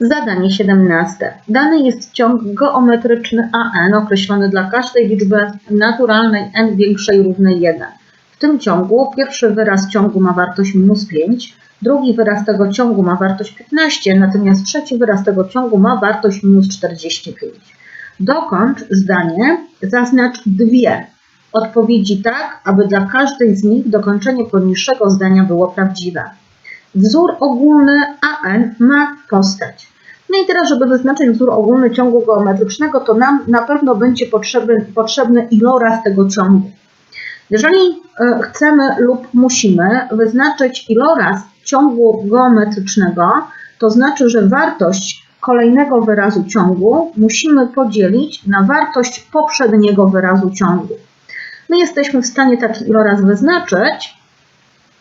Zadanie 17. Dany jest ciąg geometryczny AN określony dla każdej liczby naturalnej n większej równej 1. W tym ciągu pierwszy wyraz ciągu ma wartość minus 5, drugi wyraz tego ciągu ma wartość 15, natomiast trzeci wyraz tego ciągu ma wartość minus 45. Dokończ zdanie, zaznacz dwie odpowiedzi tak, aby dla każdej z nich dokończenie poniższego zdania było prawdziwe. Wzór ogólny AN ma postać. No i teraz, żeby wyznaczyć wzór ogólny ciągu geometrycznego, to nam na pewno będzie potrzebny, potrzebny iloraz tego ciągu. Jeżeli e, chcemy lub musimy wyznaczyć iloraz ciągu geometrycznego, to znaczy, że wartość kolejnego wyrazu ciągu musimy podzielić na wartość poprzedniego wyrazu ciągu. My jesteśmy w stanie taki iloraz wyznaczyć,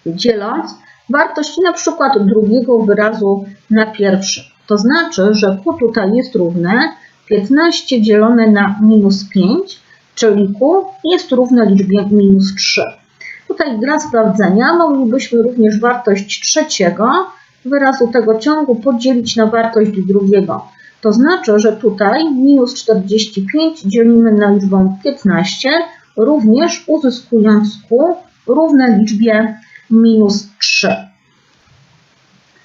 dzieląc wartość na przykład drugiego wyrazu na pierwszy. To znaczy, że Q tutaj jest równe 15 dzielone na minus 5, czyli Q jest równe liczbie minus 3. Tutaj dla sprawdzenia moglibyśmy również wartość trzeciego wyrazu tego ciągu podzielić na wartość drugiego. To znaczy, że tutaj minus 45 dzielimy na liczbę 15, również uzyskując Q równe liczbie minus 3.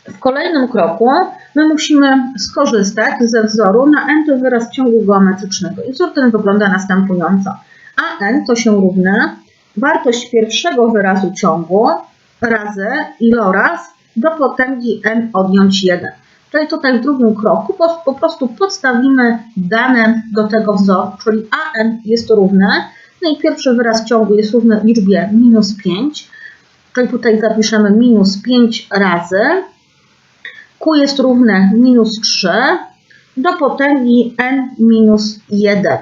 W kolejnym kroku my musimy skorzystać ze wzoru na n wyraz ciągu geometrycznego. I wzór ten wygląda następująco. A n to się równa wartość pierwszego wyrazu ciągu razy iloraz do potęgi n odjąć 1. Czyli tutaj w drugim kroku po, prostu podstawimy dane do tego wzoru, czyli an jest równe, no i pierwszy wyraz ciągu jest równy liczbie minus 5, czyli tutaj zapiszemy minus 5 razy Q jest równe minus 3 do potęgi n minus 1.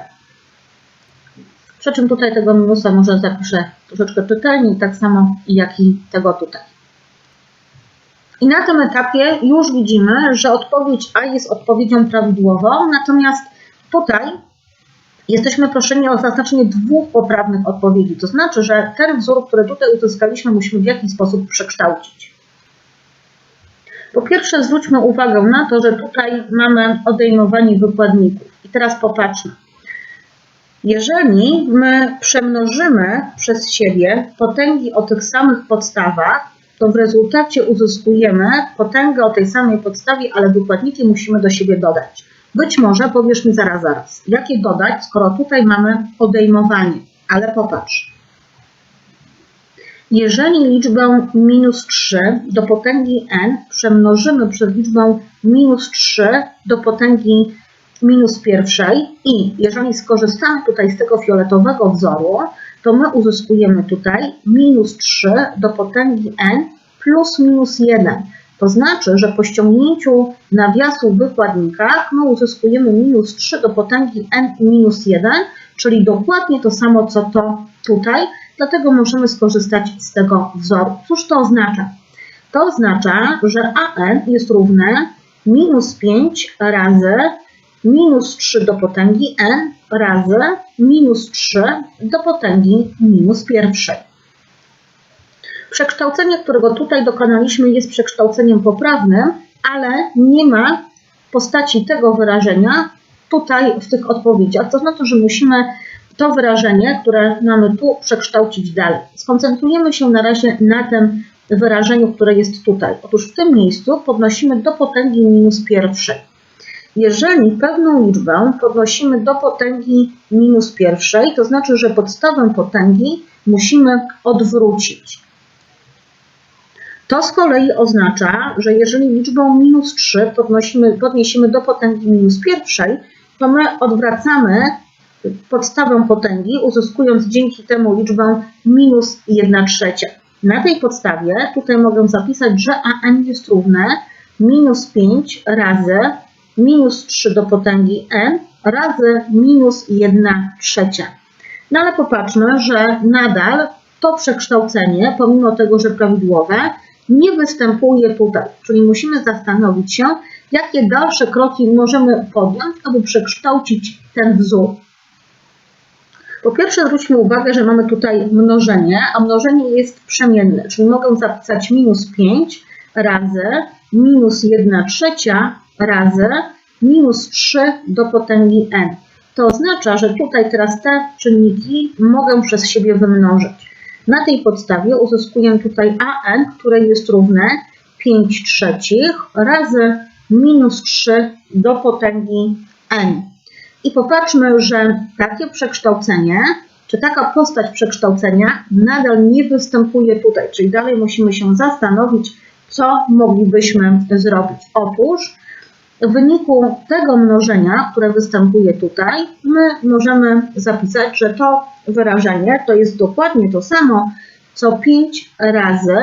Przy czym tutaj tego minusa może zapiszę troszeczkę czytelniej, tak samo jak i tego tutaj. I na tym etapie już widzimy, że odpowiedź A jest odpowiedzią prawidłową, natomiast tutaj jesteśmy proszeni o zaznaczenie dwóch poprawnych odpowiedzi. To znaczy, że ten wzór, który tutaj uzyskaliśmy, musimy w jakiś sposób przekształcić. Po pierwsze zwróćmy uwagę na to, że tutaj mamy odejmowanie wykładników. I teraz popatrzmy. Jeżeli my przemnożymy przez siebie potęgi o tych samych podstawach, to w rezultacie uzyskujemy potęgę o tej samej podstawie, ale wykładniki musimy do siebie dodać. Być może powiesz mi zaraz, zaraz, jakie dodać, skoro tutaj mamy odejmowanie, ale popatrz. Jeżeli liczbę minus 3 do potęgi n przemnożymy przez liczbę minus 3 do potęgi minus pierwszej i jeżeli skorzystamy tutaj z tego fioletowego wzoru, to my uzyskujemy tutaj minus 3 do potęgi n plus minus 1. To znaczy, że po ściągnięciu nawiasu w wykładnikach my uzyskujemy minus 3 do potęgi n minus 1, czyli dokładnie to samo, co to tutaj, dlatego możemy skorzystać z tego wzoru. Cóż to oznacza? To oznacza, że an jest równe minus 5 razy minus 3 do potęgi n razy minus 3 do potęgi minus pierwszej. Przekształcenie, którego tutaj dokonaliśmy, jest przekształceniem poprawnym, ale nie ma postaci tego wyrażenia tutaj w tych odpowiedziach. To znaczy, że musimy to wyrażenie, które mamy tu, przekształcić dalej. Skoncentrujemy się na razie na tym wyrażeniu, które jest tutaj. Otóż w tym miejscu podnosimy do potęgi minus pierwszej. Jeżeli pewną liczbę podnosimy do potęgi minus pierwszej, to znaczy, że podstawę potęgi musimy odwrócić. To z kolei oznacza, że jeżeli liczbę minus 3 podnosimy, podniesiemy do potęgi minus pierwszej, to my odwracamy podstawę potęgi, uzyskując dzięki temu liczbę minus 1 trzecia. Na tej podstawie tutaj mogę zapisać, że an jest równe minus 5 razy minus 3 do potęgi n razy minus 1 trzecia. No ale popatrzmy, że nadal to przekształcenie, pomimo tego, że prawidłowe, nie występuje tutaj. Czyli musimy zastanowić się, jakie dalsze kroki możemy podjąć, aby przekształcić ten wzór. Po pierwsze zwróćmy uwagę, że mamy tutaj mnożenie, a mnożenie jest przemienne, czyli mogę zapisać minus 5 razy minus 1 trzecia razy minus 3 do potęgi n. To oznacza, że tutaj teraz te czynniki mogę przez siebie wymnożyć. Na tej podstawie uzyskuję tutaj an, które jest równe 5 trzecich razy minus 3 do potęgi n. I popatrzmy, że takie przekształcenie, czy taka postać przekształcenia nadal nie występuje tutaj, czyli dalej musimy się zastanowić, co moglibyśmy zrobić. Otóż w wyniku tego mnożenia, które występuje tutaj, my możemy zapisać, że to wyrażenie to jest dokładnie to samo, co 5 razy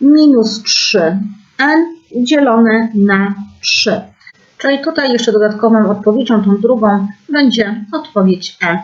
minus 3n dzielone na 3. Czyli tutaj jeszcze dodatkową odpowiedzią, tą drugą, będzie odpowiedź E.